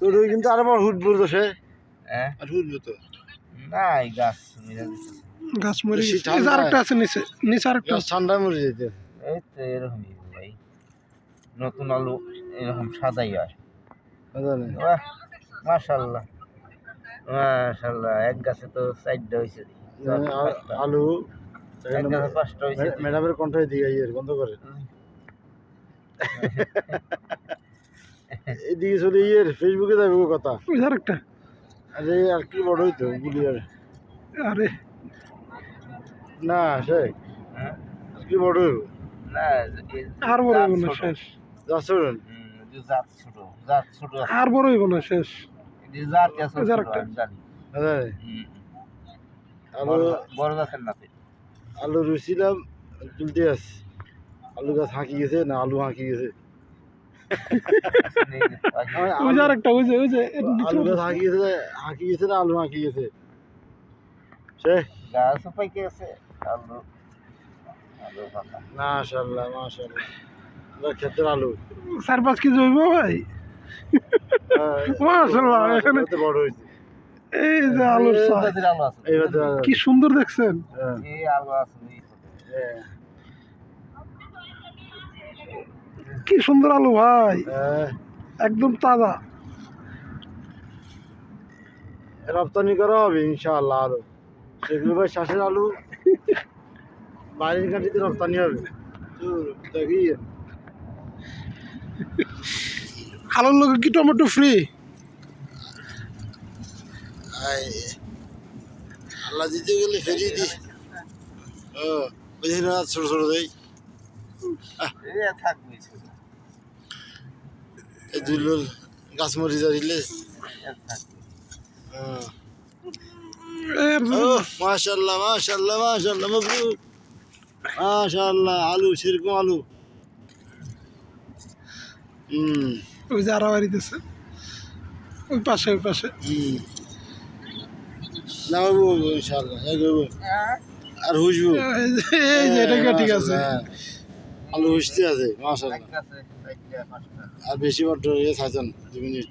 তোর ওই কিন্তু আরেকবার হুটবো তো সে হ্যাঁ? আর হুটবো তো। না এই গাছ। গাছ মরে গেছে। এই আরেকটা আছে নিচে নিচে আরেকটা। ঠান্ডায় মরে যেতে এই তো এরকমই ভাই। নতুন আলু এরকম সাদাই হয়। মাশাল্লাহ মাশাল্লাহ এক গাছে তো চারটা হয়েছে আলু এক গাছে পাঁচটা হয়েছে ম্যাডামের কণ্ঠ ইয়ের বন্ধ করে। এদিকে চলে ইয়ের ফেসবুকে যাবে কথা। যে আরেকটা আরে আর কি বড় হইতো গুলি আর। আরে। না হ্যাঁ? আর কি বড় হইব? না আর বড় হইব না। শেষ। জাত ছোট? জাত ছোট আর বড় হইব না শেষ। জাত আছে জানি। আলু বড় গাছের নাতে। আলু রুছিলাম তুলতে আস আলু গাছ হাঁকি গেছে না আলু হাঁকি গেছে। ওই যে আলু- আরেকটা ওই যে ওই যে আলু গাছ ওটা- হাঁকি গেছে হাঁকি গেছে না আলু হাঁকি গেছে সে গাছও পাইকে আছে আলু আলু পাতা। মাশাল্লাহ মাশাল্লাহ ক্ষেতের আলু। চার পাঁচ কেজি হইব ভাই। হ্যাঁ, এখানে- বড় হয়েছে। এই যে আলুর এই চাষ। জাতের আলু আছে। এইবার তো- কি সুন্দর দেখছেন। হ্যাঁ, এই আলু আছে এই ছোট। হ্যাঁ, কি সুন্দর আলু ভাই? হ্যাঁ। একদম তাজা। রপ্তানি করা হবে ইনশাআল্লাহ আলু সেগুলো ভাই শ্বাসের আলু বাইরের কাঠিতে রপ্তানি হবে। দেখি। আলুর লোক কি টমেটো ফ্রি আল্লাহ দিতে গেলে ফেরিয়ে দি ও বুঝি না ছোট ছোট এই থাকবে ছোট এই দুলো গাছ মরি ও মাশাল্লাহ মাশাল্লাহ মাশাল্লাহ মবরুক মাশাল্লাহ আলু সেরকম আলু। হুম ওই যে আড়া বাড়িতেছে ওই পাশে ওই পাশে। হুম না ইনশাল্লাহ হ্যাঁ আর হুসবু? এই যে এই যে এটা ঠিক আছে? হ্যাঁ। আলু বৃষ্টি আছে পাঁচটা। আর বেশি বড় ইয়ে থাকেন দুই মিনিট।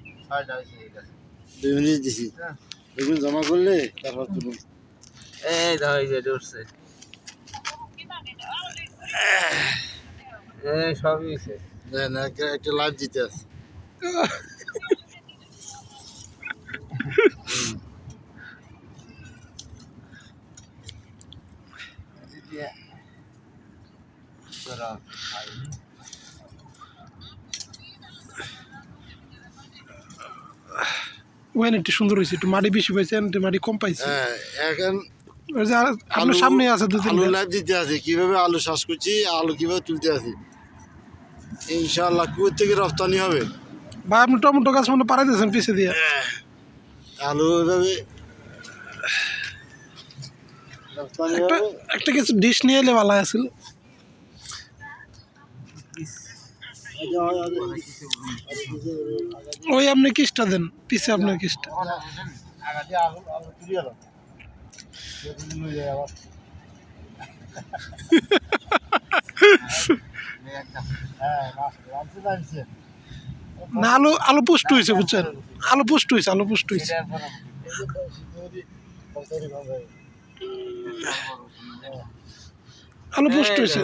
দুই মিনিট দিছি। হ্যাঁ। এগুলো জমা করলে তারপর তুলুন এই এই যে উঠছে। এই সবই আছে না একটা একটা লাইভ দিতে আছে। একটু সুন্দর হয়েছে একটু মাটি বেশি পাইছে একটু মাটি কম পাইছে। হ্যাঁ এখন ওই যে আর- আপনার সামনে আছে দু আলু লাইভ দিতে আছে কীভাবে আলু চাষ করছি আলু কীভাবে তুলতে আছে। ইনশাআল্লাহ কুয়েত থেকে রপ্তানি হবে। ভাই আপনি টমেটো গাছ মনে পাড়াই দিয়েছেন পিছে দিয়ে। আলু ওইভাবে একটা একটা কিছু ডিশ নিয়ে এলে ভালো আছিল ওই আপনি কিসটা দেন? পিছে আপনার কিসটা? না, আলু আলু পুষ্ট হয়েছে বুঝছেন? আলু পুষ্ট হয়েছে আলু পুষ্ট হয়েছে আলু পুষ্ট হয়েছে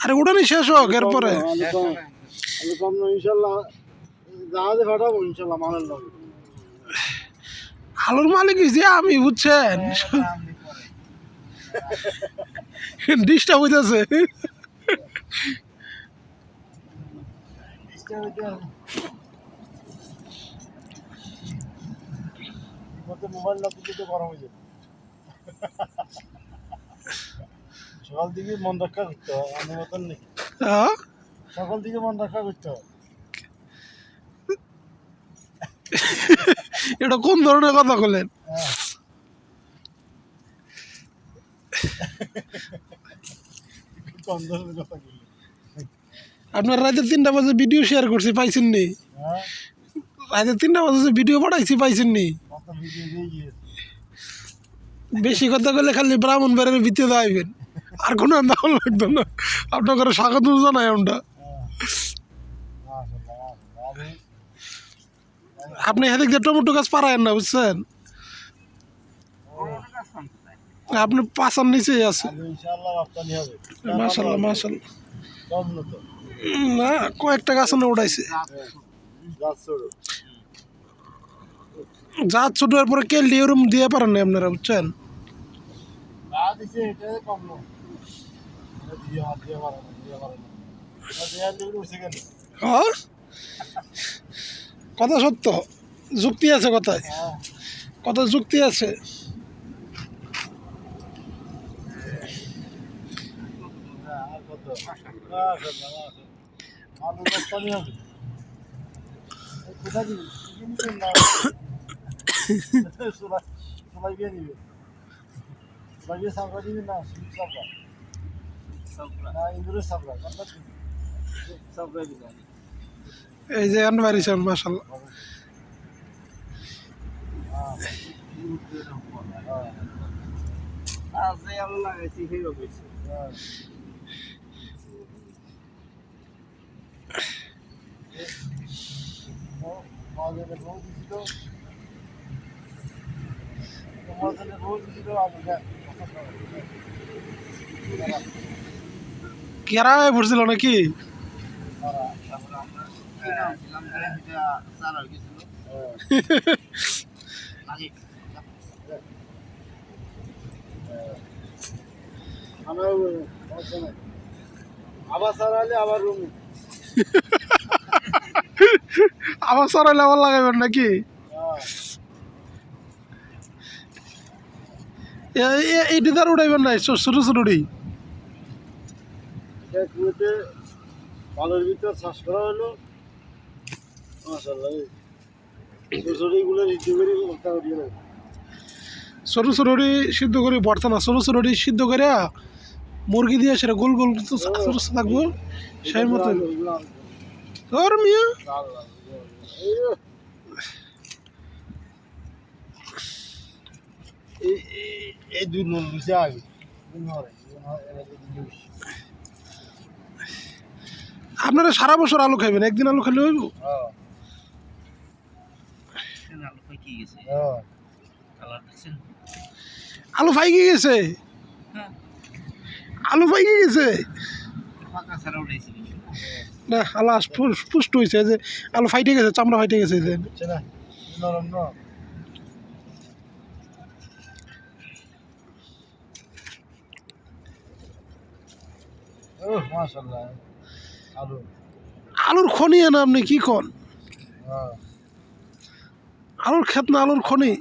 আরে ওটানি শেষ হোক এরপরে। আলুর মালিক হয়েছে আমি বুঝছেন? ডিস্টার্ব বুঝতেছে মোবাইল না দিতে গরম হয়ে যাবে। সকাল দিকে মন রক্ষা করতে হয় আমি মতন নেই। হ্যাঁ? সকাল দিকে মন রক্ষা করতে হয়। এটা কোন ধরনের কথা বললেন কম ধরনের কথা বলি আপনার রাতে তিনটা বাজে ভিডিও শেয়ার করছি পাইছেন নি? হ্যাঁ? রাতে তিনটা বাজে ভিডিও পাঠাইছি পাইছেন নি? বেশি কথা বলে খালি ব্রাহ্মণ বেড়ের ভিতরে আইবেন। আর কোনো আন্দাজ লাগতো না। আপনার ঘরে স্বাগত জানাই আমরা। আপনি হেদিক দিয়ে টমেটো গাছ পারায়েন না, বুঝছেন? আপনি পাশার নিচেই আছে কম মতো না, কয়েকটা গাছ না উঠাইছে যা ছোট পরে কেল দিয়ে দিয়ে পারেন আপনারা, বুঝছেন? কথা সত্য। যুক্তি আছে কথায়। কথা যুক্তি আছে। সোলাই সোলাই নিবে। দিয়ে সাবরা দিবি না এই যে আনবারিছেন মাসাল্লাহ হ্যাঁ হ্যাঁ মহাজনের বউ দিছিল মহাজনের বউ দিছিল আলু দেখ কেরা পড়ছিল নাকি? আবার আবার রুম। আবার লাগাবেন নাকি? এইটি তার উঠাইবেন নাই ছোট ছোট উড়ি। কুয়েতে পালের ভিতর চাষ করা হলো। মাসাল্লাহ ছোটগুলো করে করিয়ে ছোট সিদ্ধ করে ভর্তা না ছোট ছোট সিদ্ধ করে মুরগি দিয়ে সেটা গোল গোল ছোট ছোট থাকব। সেই মতো ওর মিয়া। এই দুই দিছে আগে। আপনারা সারা বছর আলু খাইবেন একদিন আলু খেলে হইব? হ্যাঁ হ্যাঁ আলু ফাইকে গেছে? আলু ফাইকে গেছে? না আলু পুষ্ট হয়েছে যে আলু ফাইটে গেছে চামড়া ফাইটে গেছে যে। বুঝছে আলুর। খনি না আপনি কি কন? হ্যাঁ। আলুর ক্ষেত না আলুর খনি?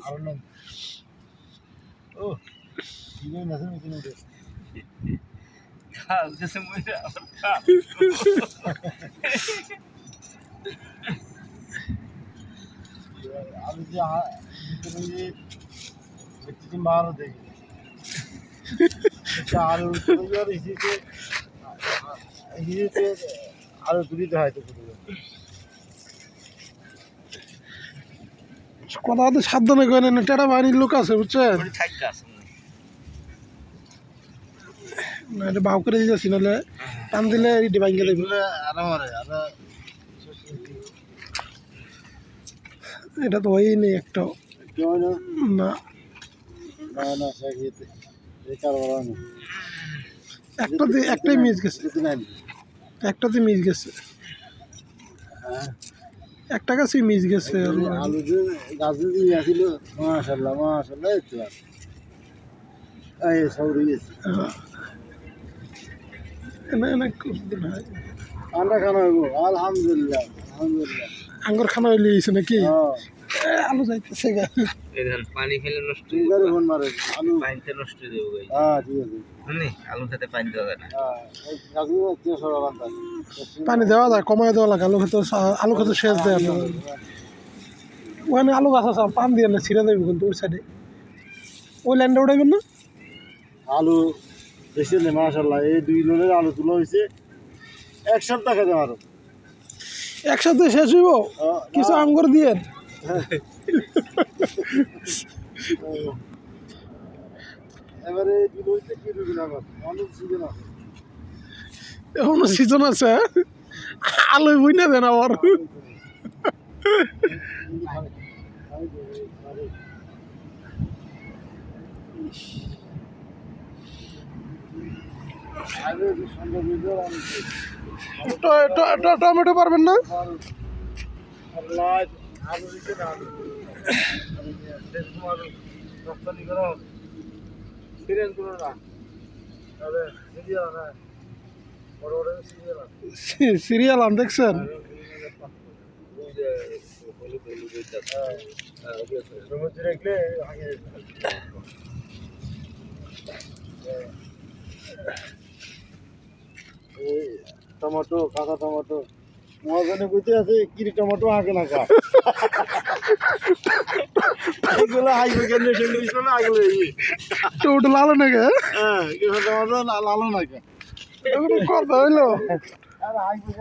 মারও দেখি আলু আর হিসেবে হয় তো পুরো কথা হতে সাবধানে করেন না টেটা বাহিনীর লোক আছে বুঝছেন? না এটা বাউ করে দিতেছি নাহলে টান দিলে এটি ভাঙিয়ে দেবে এটা তো হয়ই নেই একটাও কেউ না। না না না সাকিতে এই কারবার না একটাতে একটাই মিস গেছে। একটাতে মিস গেছে। একটা গাছই মিস গেছে। আলু গাছ মাশাল্লাহ মাশাল্লাহ এই সৌরি গেছে আমরা খানা হইব আলহামদুলিল্লাহ আলহামদুলিল্লাহ আঙ্গুর খানা হইলে নাকি? হ্যাঁ। আলু যাইতেছে পানি ফেলে নষ্ট আলু পানিতে নষ্ট হয়ে যাব হ্যাঁ ঠিক আছে। মানে আলু খেতে পানি দেওয়া যায় না। হ্যাঁ পানি দেওয়া যায় কমায় দেওয়া লাগে আলু খেতে আলু খেতে শেষ দেয় আপনার ওখানে আলু গাছ আছে পান দিয়ে না ছিঁড়ে দেবে কিন্তু ওই সাইডে ওই ল্যান্ডে উঠাইবেন না? আলু বেশি নেই মাশাল্লাহ এই দুই লোনের আলু তুলা হয়েছে। এক সপ্তাহ খেতে পারো। একসাথে শেষ হইব? হ্যাঁ, কিছু আঙ্গুর দিয়ে এবারে কি অনেক সিজন আছে। এখনও সিজন আছে আলু বই না দেন আবার। টমেটো পারবেন না? সিরিয়াল করো না তাহলে সিরিয়াল না বড় বড় সিরিয়াল সি- আম দেখছেন টমেটো, কাঁচা টমেটো। মহাজনে বুঝতে আছে কি টমেটো আগে না কা এগুলো হাইবে কেন সেগুলো? শোনো আগলে তো ওটা লালো না কে হ্যাঁ, হ্যাঁ কি হতো না লালো না হইল। আর হাইবে